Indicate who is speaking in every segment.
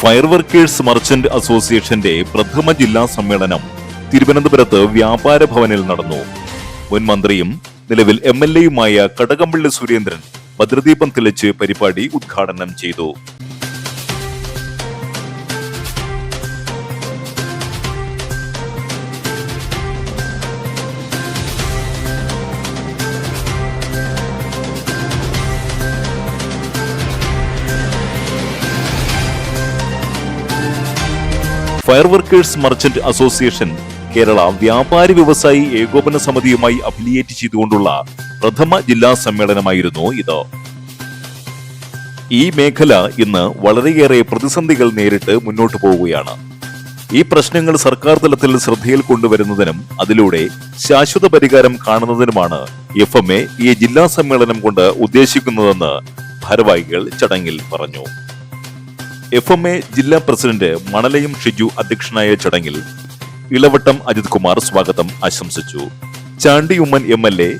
Speaker 1: Fire workers merchant അസോസിയേഷന്റെ പ്രഥമ ജില്ലാ സമ്മേളനം തിരുവനന്തപുരത്ത് വ്യാപാര ഭവനിൽ നടന്നു. മുൻ മന്ത്രിയും നിലവിൽ എം എൽ എയുമായ കടകംപള്ളി സുരേന്ദ്രൻ ഭദ്രദീപം തെളിച്ച് പരിപാടി ഉദ്ഘാടനം ചെയ്തു. Fire workers merchant association Kerala Vyapari Vyavasayi Ekopana സമിതിയുമായി affiliate ചെയ്തുകൊണ്ടുള്ള പ്രഥമ ജില്ലാ സമ്മേളനമായിരുന്നു ഇത്. ഈ മേഖല ഇന്ന് വളരെയേറെ പ്രതിസന്ധികൾ നേരിട്ട് മുന്നോട്ടു പോവുകയാണ്. ഈ പ്രശ്നങ്ങൾ സർക്കാർ തലത്തിൽ ശ്രദ്ധയിൽ കൊണ്ടുവരുന്നതിനും അതിലൂടെ ശാശ്വത പരിഹാരം കാണുന്നതിനുമാണ് എഫ് എം എ ഈ ജില്ലാ സമ്മേളനം കൊണ്ട് ഉദ്ദേശിക്കുന്നതെന്ന് ഭാരവാഹികൾ ചടങ്ങിൽ പറഞ്ഞു. എഫ് എം എ ജില്ലാ പ്രസിഡന്റ് മണലയം ഷിജു അധ്യക്ഷനായ ചടങ്ങിൽ ഇളവട്ടം അജിത് കുമാർ സ്വാഗതം ആശംസിച്ചു. Chandy Oommen M L A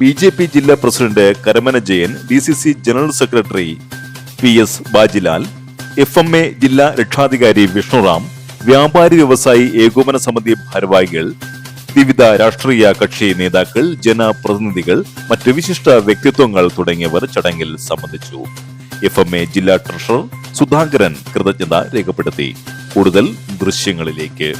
Speaker 1: B J P ജില്ലാ president Karamana Jayan D C C general secretary P S Bajilal F M A ജില്ലാ രക്ഷാധികാരി വിഷ്ണുറാം വ്യാപാരി വ്യവസായി ഏകോപന സമിതി ഭാരവാഹികൾ വിവിധ രാഷ്ട്രീയ കക്ഷി നേതാക്കൾ ജനപ്രതിനിധികൾ മറ്റ് വിശിഷ്ട വ്യക്തിത്വങ്ങൾ തുടങ്ങിയവർ ചടങ്ങിൽ സംബന്ധിച്ചു. എഫ് എം എ ജില്ലാ ട്രഷറർ സുധാകരൻ കൃതജ്ഞത രേഖപ്പെടുത്തി. കൂടുതൽ ദൃശ്യങ്ങളിലേക്ക്.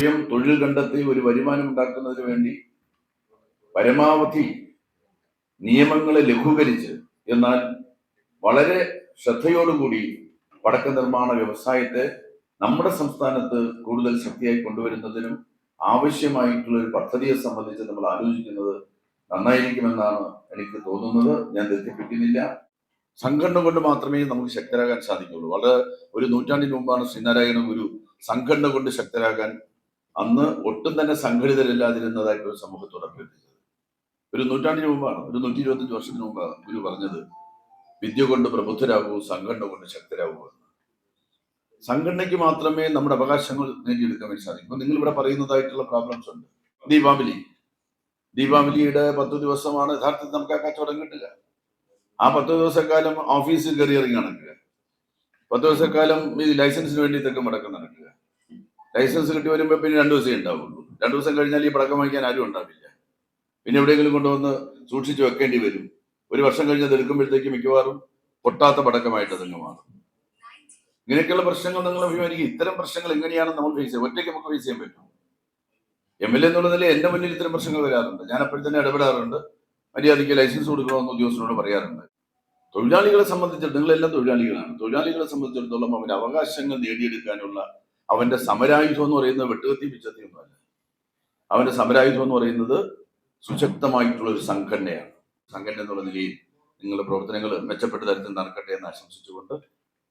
Speaker 2: സ്വയം തൊഴിൽ കണ്ടെത്തി ഒരു വരുമാനം ഉണ്ടാക്കുന്നതിന് വേണ്ടി പരമാവധി നിയമങ്ങളെ ലഘൂകരിച്ച് എന്നാൽ വളരെ ശ്രദ്ധയോടുകൂടി പടക്ക നിർമ്മാണ വ്യവസായത്തെ നമ്മുടെ സംസ്ഥാനത്ത് കൂടുതൽ ശക്തിയായി കൊണ്ടുവരുന്നതിനും ആവശ്യമായിട്ടുള്ള ഒരു പദ്ധതിയെ സംബന്ധിച്ച് നമ്മൾ ആലോചിക്കുന്നത് നന്നായിരിക്കുമെന്നാണ് എനിക്ക് തോന്നുന്നത്. ഞാൻ തെറ്റിപ്പിക്കുന്നില്ല. സംഘടന കൊണ്ട് മാത്രമേ നമുക്ക് ശക്തരാകാൻ സാധിക്കുള്ളൂ. വളരെ ഒരു നൂറ്റാണ്ടിന് മുമ്പാണ് ശ്രീനാരായണ ഗുരു സംഘടന കൊണ്ട് ശക്തരാകാൻ അന്ന് ഒട്ടും തന്നെ സംഘടിതരല്ലാതിരുന്നതായിട്ട് ഒരു സമൂഹത്തോട് അഭ്യർത്ഥിച്ചത്. ഒരു നൂറ്റാണ്ടിന് മുമ്പാണ് ഒരു നൂറ്റി ഇരുപത്തഞ്ച് വർഷത്തിന് മുമ്പാണ് ഗുരു പറഞ്ഞത് വിദ്യ കൊണ്ട് പ്രബുദ്ധരാകൂ സംഘടന കൊണ്ട് ശക്തരാകൂ എന്ന്. സംഘടനയ്ക്ക് മാത്രമേ നമ്മുടെ അവകാശങ്ങൾ നേടിയെടുക്കാൻ വേണ്ടി സാധിക്കൂ. നിങ്ങൾ ഇവിടെ പറയുന്നതായിട്ടുള്ള പ്രോബ്ലംസ് ഉണ്ട്. ദീപാവലി. ദീപാവലിയുടെ പത്ത് ദിവസമാണ് യഥാർത്ഥത്തിൽ നമുക്ക് ആ കച്ചവടം കിട്ടുക. ആ പത്ത് ദിവസക്കാലം ഓഫീസിൽ കയറി ഇറങ്ങി നടക്കുക. പത്ത് ദിവസക്കാലം ഈ ലൈസൻസിന് വേണ്ടി തെക്കും മടക്കം നടക്കുക. ലൈസൻസ് കിട്ടി വരുമ്പോൾ പിന്നെ രണ്ടു ദിവസമേ ഉണ്ടാവുള്ളൂ. രണ്ടു ദിവസം കഴിഞ്ഞാൽ ഈ പടക്കം വാങ്ങിക്കാൻ ആരും ഉണ്ടാവില്ല. പിന്നെ എവിടെയെങ്കിലും കൊണ്ടുവന്ന് സൂക്ഷിച്ച് വെക്കേണ്ടി വരും. ഒരു വർഷം കഴിഞ്ഞ് അത് എടുക്കുമ്പോഴത്തേക്ക് മിക്കവാറും പൊട്ടാത്ത പടക്കമായിട്ട് അതങ്ങ് മാറും. ഇങ്ങനെയൊക്കെയുള്ള പ്രശ്നങ്ങൾ നിങ്ങൾ അഭിമാനിക്കും. ഇത്തരം പ്രശ്നങ്ങൾ എങ്ങനെയാണ് നമ്മൾ ഫേസ് ചെയ്യുക ഒറ്റയ്ക്ക് നമുക്ക് ഫേസ് ചെയ്യാൻ പറ്റും എം എൽ എ എന്നുള്ള നിലയിൽ എന്റെ മുന്നിൽ ഇത്തരം പ്രശ്നങ്ങൾ വരാറുണ്ട്. ഞാൻ അപ്പോഴും തന്നെ ഇടപെടാറുണ്ട്. മര്യാദയ്ക്ക് ലൈസൻസ് കൊടുക്കണമെന്ന് ഉദ്യോഗസ്ഥരോട് പറയാറുണ്ട്. തൊഴിലാളികളെ സംബന്ധിച്ചിടത്തോളം നിങ്ങളെല്ലാം തൊഴിലാളികളാണ്. തൊഴിലാളികളെ സംബന്ധിച്ചിടത്തോളം അവന്റെ അവകാശങ്ങൾ നേടിയെടുക്കാനുള്ള അവന്റെ സമരായുധം എന്ന് പറയുന്നത് വെട്ടുകത്തി പിച്ചത്തിയൊന്നുമല്ല അവന്റെ സമരായുധം എന്ന് പറയുന്നത് സുശക്തമായിട്ടുള്ള ഒരു സംഘടനയാണ്. സംഘടന എന്നുള്ള നിലയിൽ നിങ്ങളുടെ പ്രവർത്തനങ്ങൾ മെച്ചപ്പെട്ട തരത്തിൽ നടക്കട്ടെ എന്ന് ആശംസിച്ചുകൊണ്ട്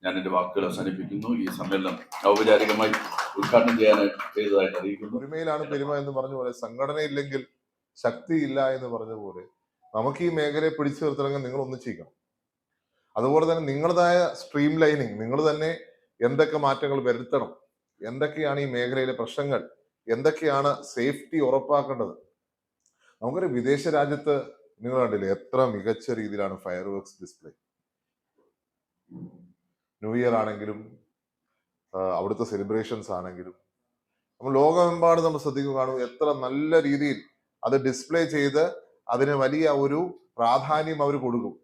Speaker 2: ഞാൻ എന്റെ വാക്കുകൾ അവസാനിപ്പിക്കുന്നു. ഈ സമ്മേളനം ഔപചാരികമായി ഉദ്ഘാടനം ചെയ്യാനായിട്ട് ചെയ്തതായിട്ട് അറിയിക്കുന്നു.
Speaker 3: ഒരുമയിലാണ് പെരുമ എന്ന് പറഞ്ഞ പോലെ സംഘടന സംഘടനയില്ലെങ്കിൽ ശക്തിയില്ല എന്ന് പറഞ്ഞ പോലെ നമുക്ക് ഈ മേഖലയെ പിടിച്ചു നിർത്തണമെങ്കിൽ നിങ്ങൾ ഒന്നിച്ചിരിക്കണം അതുപോലെ തന്നെ നിങ്ങളുടേതായ സ്ട്രീം ലൈനിങ് നിങ്ങൾ തന്നെ എന്തൊക്കെ മാറ്റങ്ങൾ വരുത്തണം. എന്തൊക്കെയാണ് ഈ മേഖലയിലെ പ്രശ്നങ്ങൾ? എന്തൊക്കെയാണ് സേഫ്റ്റി ഉറപ്പാക്കേണ്ടത്? നമുക്കൊരു വിദേശ രാജ്യത്ത് നിങ്ങൾ കണ്ടില്ലേ എത്ര മികച്ച രീതിയിലാണ് fireworks display new year ആണെങ്കിലും അവിടുത്തെ സെലിബ്രേഷൻസ് ആണെങ്കിലും. നമ്മൾ ലോകമെമ്പാടും നമ്മൾ ശ്രദ്ധിക്കുക കാണും എത്ര നല്ല രീതിയിൽ അത് ഡിസ്പ്ലേ ചെയ്ത് അതിന് വലിയ ഒരു പ്രാധാന്യം അവർ കൊടുക്കും.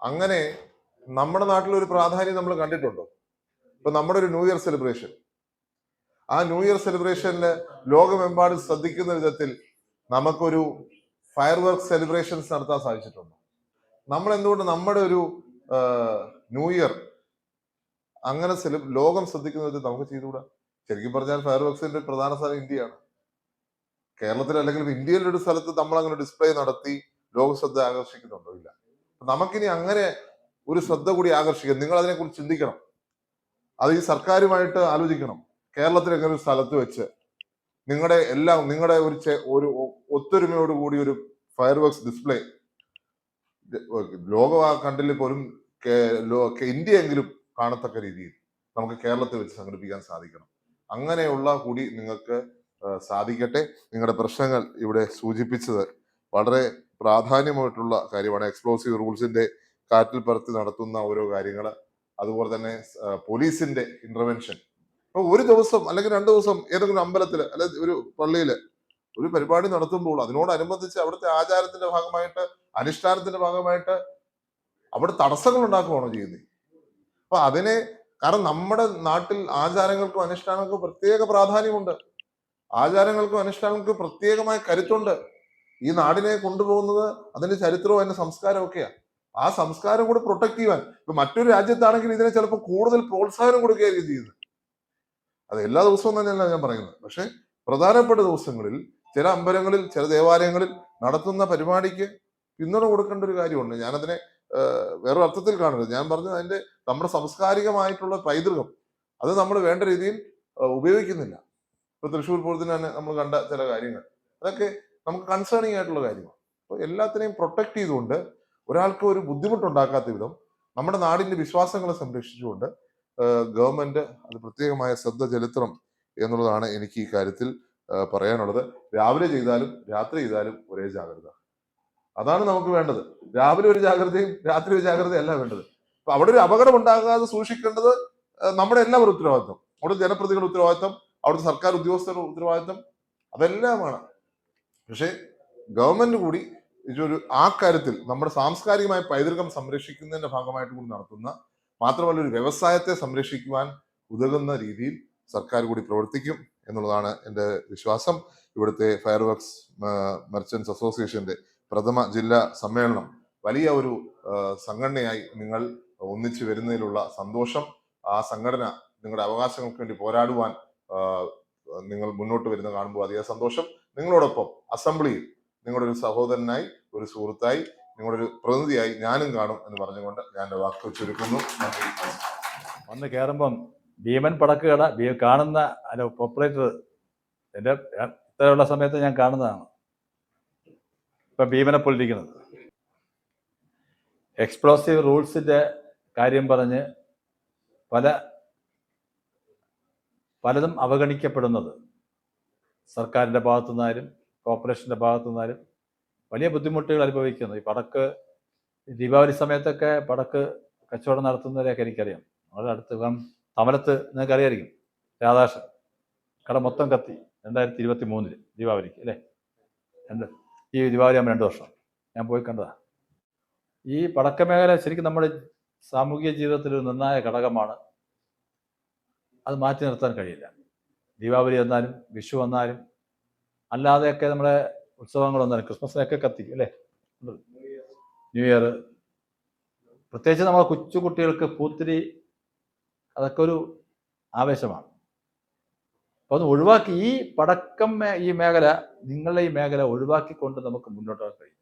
Speaker 3: അങ്ങനെ നമ്മുടെ നാട്ടിൽ ഒരു പ്രാധാന്യം നമ്മൾ കണ്ടിട്ടുണ്ടോ? ഇപ്പൊ നമ്മുടെ ഒരു ന്യൂ ഇയർ സെലിബ്രേഷൻ. ആ ന്യൂ ഇയർ സെലിബ്രേഷനിൽ ലോകമെമ്പാടും ശ്രദ്ധിക്കുന്ന വിധത്തിൽ നമുക്കൊരു ഫയർ വർക്ക് സെലിബ്രേഷൻസ് നടത്താൻ സാധിച്ചിട്ടുണ്ട്. നമ്മൾ എന്തുകൊണ്ട് നമ്മുടെ ഒരു ന്യൂ ഇയർ അങ്ങനെ ലോകം ശ്രദ്ധിക്കുന്ന വിധത്തിൽ നമുക്ക് ചെയ്തുകൂടാ? ശരിക്കും പറഞ്ഞാൽ ഫയർ വർക്സിന്റെ പ്രധാന സ്ഥലം ഇന്ത്യയാണ്. കേരളത്തിൽ അല്ലെങ്കിൽ ഇന്ത്യയിലെ ഒരു സ്ഥലത്ത് നമ്മൾ അങ്ങനെ ഡിസ്പ്ലേ നടത്തി ലോക ശ്രദ്ധ ആകർഷിക്കുന്നുണ്ടോ? ഇല്ല. നമുക്കിനി അങ്ങനെ ഒരു ശ്രദ്ധ കൂടി ആകർഷിക്കാം. നിങ്ങൾ അതിനെക്കുറിച്ച് ചിന്തിക്കണം. അത് ഈ സർക്കാരുമായിട്ട് ആലോചിക്കണം. കേരളത്തിൽ എങ്ങനെ ഒരു സ്ഥലത്ത് വെച്ച് നിങ്ങളുടെ എല്ലാം നിങ്ങളുടെ ഒരു ഒരു ഒത്തൊരുമയോട് കൂടി ഒരു ഫയർ വർക്സ് ഡിസ്പ്ലേ ലോക കണ്ടിൽ പോലും ഇന്ത്യയെങ്കിലും കാണത്തക്ക രീതിയിൽ നമുക്ക് കേരളത്തിൽ വെച്ച് സംഘടിപ്പിക്കാൻ സാധിക്കണം. അങ്ങനെയുള്ള കൂടി നിങ്ങൾക്ക് സാധിക്കട്ടെ. നിങ്ങളുടെ പ്രശ്നങ്ങൾ ഇവിടെ സൂചിപ്പിച്ചത് വളരെ പ്രാധാന്യമായിട്ടുള്ള കാര്യമാണ്. എക്സ്പ്ലോസീവ് റൂൾസിന്റെ കാറ്റിൽ പറത്തി നടത്തുന്ന ഓരോ കാര്യങ്ങൾ അതുപോലെ തന്നെ പോലീസിന്റെ ഇന്റർവെൻഷൻ അപ്പൊ ഒരു ദിവസം അല്ലെങ്കിൽ രണ്ട് ദിവസം ഏതെങ്കിലും അമ്പലത്തിൽ അല്ലെങ്കിൽ ഒരു പള്ളിയിൽ ഒരു പരിപാടി നടത്തുമ്പോൾ അതിനോടനുബന്ധിച്ച് അവിടുത്തെ ആചാരത്തിന്റെ ഭാഗമായിട്ട് അനുഷ്ഠാനത്തിന്റെ ഭാഗമായിട്ട് അവിടെ തടസ്സങ്ങൾ ഉണ്ടാക്കുകയാണോ ചെയ്യുന്നത് അപ്പൊ അതിനെ കാരണം നമ്മുടെ നാട്ടിൽ ആചാരങ്ങൾക്കും അനുഷ്ഠാനങ്ങൾക്കും പ്രത്യേക പ്രാധാന്യമുണ്ട്. ആചാരങ്ങൾക്കും അനുഷ്ഠാനങ്ങൾക്കും പ്രത്യേകമായ കരുത്തുണ്ട്. ഈ നാടിനെ കൊണ്ടുപോകുന്നത് അതിന്റെ ചരിത്രവും അതിന്റെ സംസ്കാരവും ഒക്കെയാണ് ആ സംസ്കാരം കൂടെ പ്രൊട്ടക്ട് ചെയ്യാൻ ഇപ്പൊ മറ്റൊരു രാജ്യത്താണെങ്കിൽ ഇതിനെ ചിലപ്പോൾ കൂടുതൽ പ്രോത്സാഹനം കൊടുക്കുകയായിരിക്കും ചെയ്യുന്നത്. അത് എല്ലാ ദിവസവും തന്നെയല്ല ഞാൻ പറയുന്നത്. പക്ഷെ പ്രധാനപ്പെട്ട ദിവസങ്ങളിൽ ചില അമ്പലങ്ങളിൽ ചില ദേവാലയങ്ങളിൽ നടത്തുന്ന പരിപാടിക്ക് പിന്തുണ കൊടുക്കേണ്ട ഒരു കാര്യമുണ്ട്. ഞാനതിനെ വേറൊരു അർത്ഥത്തിൽ കാണരുത്. ഞാൻ പറഞ്ഞത് അതിന്റെ നമ്മുടെ സാംസ്കാരികമായിട്ടുള്ള പൈതൃകം അത് നമ്മൾ വേണ്ട രീതിയിൽ ഉപയോഗിക്കുന്നില്ല. ഇപ്പൊ തൃശ്ശൂർ പൂരത്തിന് തന്നെ നമ്മൾ കണ്ട ചില കാര്യങ്ങൾ. അതൊക്കെ നമുക്ക് കൺസേണിങ് ആയിട്ടുള്ള കാര്യമാണ്. അപ്പോൾ എല്ലാത്തിനെയും പ്രൊട്ടക്ട് ചെയ്തുകൊണ്ട് ഒരാൾക്ക് ഒരു ബുദ്ധിമുട്ടുണ്ടാക്കാത്ത വിധം നമ്മുടെ നാടിന്റെ വിശ്വാസങ്ങളെ സംരക്ഷിച്ചുകൊണ്ട് ഗവൺമെന്റ് അത് പ്രത്യേകമായ ശ്രദ്ധ ചെലുത്തണം എന്നുള്ളതാണ് എനിക്ക് ഈ കാര്യത്തിൽ പറയാനുള്ളത്. രാവിലെ ചെയ്താലും രാത്രി ചെയ്താലും ഒരേ ജാഗ്രത. അതാണ് നമുക്ക് വേണ്ടത്. രാവിലെ ഒരു ജാഗ്രതയും രാത്രി ഒരു ജാഗ്രതയും അല്ല വേണ്ടത്. അപ്പൊ അവിടെ ഒരു അപകടം ഉണ്ടാകാതെ സൂക്ഷിക്കേണ്ടത് നമ്മുടെ എല്ലാവരും ഉത്തരവാദിത്വം. അവിടെ ജനപ്രതികളുടെ ഉത്തരവാദിത്വം അവിടുത്തെ സർക്കാർ ഉദ്യോഗസ്ഥരുടെ ഉത്തരവാദിത്വം അതെല്ലാമാണ്. പക്ഷേ ഗവൺമെന്റ് കൂടി ഇതൊരു ആ കാര്യത്തിൽ നമ്മുടെ സാംസ്കാരികമായ പൈതൃകം സംരക്ഷിക്കുന്നതിന്റെ ഭാഗമായിട്ട് കൂടി നടത്തുന്ന മാത്രമല്ല ഒരു വ്യവസായത്തെ സംരക്ഷിക്കുവാൻ ഉതകുന്ന രീതിയിൽ സർക്കാർ കൂടി പ്രവർത്തിക്കും എന്നുള്ളതാണ് എന്റെ വിശ്വാസം. ഇവിടുത്തെ ഫയർ വർക്സ് മെർച്ചൻസ് അസോസിയേഷന്റെ പ്രഥമ ജില്ലാ സമ്മേളനം വലിയ ഒരു സംഘടനയായി നിങ്ങൾ ഒന്നിച്ചു വരുന്നതിലുള്ള സന്തോഷം ആ സംഘടന നിങ്ങളുടെ അവകാശങ്ങൾക്ക് വേണ്ടി പോരാടുവാൻ നിങ്ങൾ മുന്നോട്ട് വരുന്ന കാണുമ്പോൾ അധികം സന്തോഷം. നിങ്ങളോടൊപ്പം അസംബ്ലിയിൽ നിങ്ങളുടെ ഒരു സഹോദരനായി ഒരു സുഹൃത്തായി നിങ്ങളുടെ ഒരു പ്രതിനിധിയായി ഞാനും കാണും എന്ന് പറഞ്ഞുകൊണ്ട് ഞാൻ എന്റെ വാക്കുകൾ ചുരുക്കുന്നു.
Speaker 4: വന്ന് കയറുമ്പം ഭീമൻ പടക്കുകട ഭീ കാണുന്ന അല്ല ഓപ്പറേറ്റർ എന്റെ ഇത്തരമുള്ള സമയത്ത് ഞാൻ കാണുന്നതാണ്. ഇപ്പം ഭീമനെ പോലിരിക്കുന്നത് എക്സ്പ്ലോസീവ് റൂൾസിന്റെ കാര്യം പറഞ്ഞ് പല പലതും അവഗണിക്കപ്പെടുന്നത് സർക്കാരിന്റെ ഭാഗത്തു നിന്നാലും കോർപ്പറേഷന്റെ ഭാഗത്തു നിന്നാലും വലിയ ബുദ്ധിമുട്ടുകൾ അനുഭവിക്കുന്നു. ഈ പടക്ക് ദീപാവലി സമയത്തൊക്കെ പടക്ക് കച്ചവടം നടത്തുന്നവരെയൊക്കെ എനിക്കറിയാം. വളരെ അടുത്ത് ഇപ്പം തമലത്ത് നിങ്ങൾക്ക് അറിയായിരിക്കും രാധാകൃഷ്ണൻ കട മൊത്തം കത്തി രണ്ടായിരത്തി ഇരുപത്തി മൂന്നിൽ ദീപാവലിക്ക് അല്ലേ? രണ്ട് ഈ ദീപാവലി ആകുമ്പോൾ രണ്ട് വർഷം. ഞാൻ പോയി കണ്ടതാ. ഈ പടക്ക മേഖല ശരിക്കും നമ്മുടെ സാമൂഹിക ജീവിതത്തിൽ ഒരു നിർണായക ഘടകമാണ്. അത് മാറ്റി നിർത്താൻ കഴിയില്ല. ദീപാവലി വന്നാലും വിഷു വന്നാലും അല്ലാതെയൊക്കെ നമ്മുടെ ഉത്സവങ്ങളൊന്നും ക്രിസ്മസിനൊക്കെ കത്തിക്കും അല്ലേ? ന്യൂ ഇയർ പ്രത്യേകിച്ച് നമ്മളെ കൊച്ചു കുട്ടികൾക്ക് പൂത്തിരി അതൊക്കെ ഒരു ആവേശമാണ്. അപ്പോൾ അത് ഒഴിവാക്കി ഈ പടക്കം ഈ മേഖല നിങ്ങളുടെ ഈ മേഖല ഒഴിവാക്കിക്കൊണ്ട് നമുക്ക് മുന്നോട്ട് കഴിയും.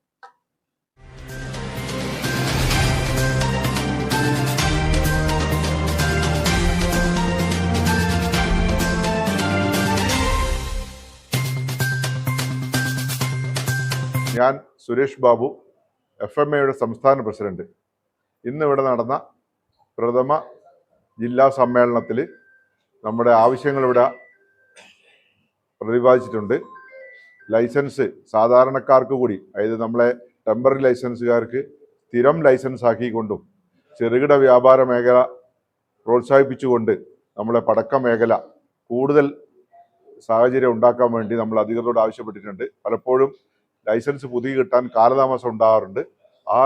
Speaker 5: ഞാൻ സുരേഷ് ബാബു എഫ് എം എയുടെ സംസ്ഥാന പ്രസിഡന്റ്. ഇന്ന് ഇവിടെ നടന്ന പ്രഥമ ജില്ലാ സമ്മേളനത്തിൽ നമ്മുടെ ആവശ്യങ്ങൾ ഇവിടെ പ്രതിപാദിച്ചിട്ടുണ്ട്. ലൈസൻസ് സാധാരണക്കാർക്ക് കൂടി അതായത് നമ്മളെ ടെമ്പററി ലൈസൻസുകാർക്ക് സ്ഥിരം ലൈസൻസ് ആക്കിക്കൊണ്ടും ചെറുകിട വ്യാപാര മേഖല പ്രോത്സാഹിപ്പിച്ചുകൊണ്ട് നമ്മളെ പടക്ക മേഖല കൂടുതൽ സാഹചര്യം ഉണ്ടാക്കാൻ വേണ്ടി നമ്മൾ അധികൃതരോട് ആവശ്യപ്പെട്ടിട്ടുണ്ട്. പലപ്പോഴും ലൈസൻസ് പുതിയ കിട്ടാൻ കാലതാമസം ഉണ്ടാകാറുണ്ട് ആ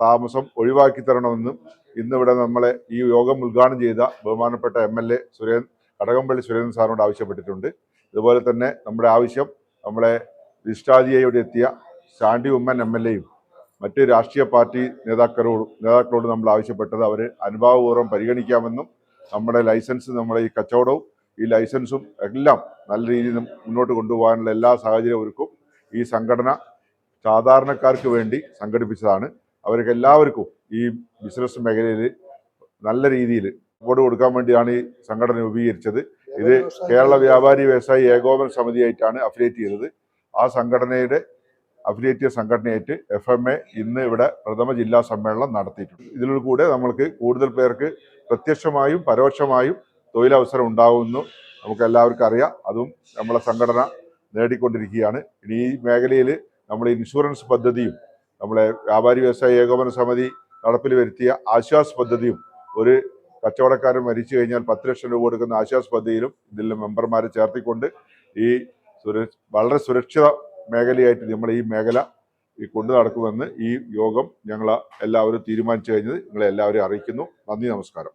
Speaker 5: താമസം ഒഴിവാക്കി തരണമെന്നും ഇന്നിവിടെ നമ്മളെ ഈ യോഗം ഉദ്ഘാടനം ചെയ്ത ബഹുമാനപ്പെട്ട M L A Surend Kadakampally Surendran സാറിനോട് ആവശ്യപ്പെട്ടിട്ടുണ്ട്. ഇതുപോലെ തന്നെ നമ്മുടെ ആവശ്യം നമ്മളെ ലിസ്റ്റാദിയയോട് എത്തിയ ശാന്തി ഉമ്മൻ എം എൽ എയും മറ്റ് രാഷ്ട്രീയ പാർട്ടി നേതാക്കളോട് നേതാക്കളോട് നമ്മൾ ആവശ്യപ്പെട്ടത് അവർ അനുഭാവപൂർവം പരിഗണിക്കാമെന്നും നമ്മുടെ ലൈസൻസ് നമ്മുടെ ഈ കച്ചവടവും ഈ ലൈസൻസും എല്ലാം നല്ല രീതിയിൽ മുന്നോട്ട് കൊണ്ടുപോകാനുള്ള എല്ലാ സാഹചര്യവും ഒരുക്കും. ഈ സംഘടന സാധാരണക്കാർക്ക് വേണ്ടി സംഘടിപ്പിച്ചതാണ്. അവർക്ക് എല്ലാവർക്കും ഈ ബിസിനസ് മേഖലയിൽ നല്ല രീതിയിൽ സപ്പോർട്ട് കൊടുക്കാൻ വേണ്ടിയാണ് ഈ സംഘടന രൂപീകരിച്ചത്. ഇത് കേരള വ്യാപാരി വ്യവസായി ഏകോപന സമിതിയായിട്ടാണ് അഫിലിയേറ്റ് ചെയ്തത്. ആ സംഘടനയുടെ അഫിലിയേറ്റ് സംഘടനയായിട്ട് എഫ് എം എ ഇന്ന് ഇവിടെ പ്രഥമ ജില്ലാ സമ്മേളനം നടത്തിയിട്ടുണ്ട്. ഇതിലൂടെ കൂടെ നമ്മൾക്ക് കൂടുതൽ പേർക്ക് പ്രത്യക്ഷമായും പരോക്ഷമായും തൊഴിലവസരം ഉണ്ടാകുമെന്ന് നമുക്ക് എല്ലാവർക്കും അറിയാം. അതും നമ്മളെ സംഘടന നേടിക്കൊണ്ടിരിക്കുകയാണ്. ഇനി ഈ മേഖലയിൽ നമ്മൾ ഇൻഷുറൻസ് പദ്ധതിയും നമ്മളെ വ്യാപാരി വ്യവസായ ഏകോപന സമിതി നടപ്പിൽ വരുത്തിയ ആശ്വാസ് പദ്ധതിയും ഒരു കച്ചവടക്കാരൻ മരിച്ചു കഴിഞ്ഞാൽ പത്ത് ലക്ഷം രൂപ കൊടുക്കുന്ന ആശ്വാസ് പദ്ധതിയിലും ഇതിൽ മെമ്പർമാരെ ചേർത്തിക്കൊണ്ട് ഈ വളരെ സുരക്ഷിത മേഖലയായിട്ട് നമ്മൾ ഈ മേഖല ഈ കൊണ്ടു നടക്കുമെന്ന് ഈ യോഗം ഞങ്ങൾ എല്ലാവരും തീരുമാനിച്ചു കഴിഞ്ഞത്. നിങ്ങളെ എല്ലാവരെയും അറിയിക്കുന്നു. നന്ദി നമസ്കാരം.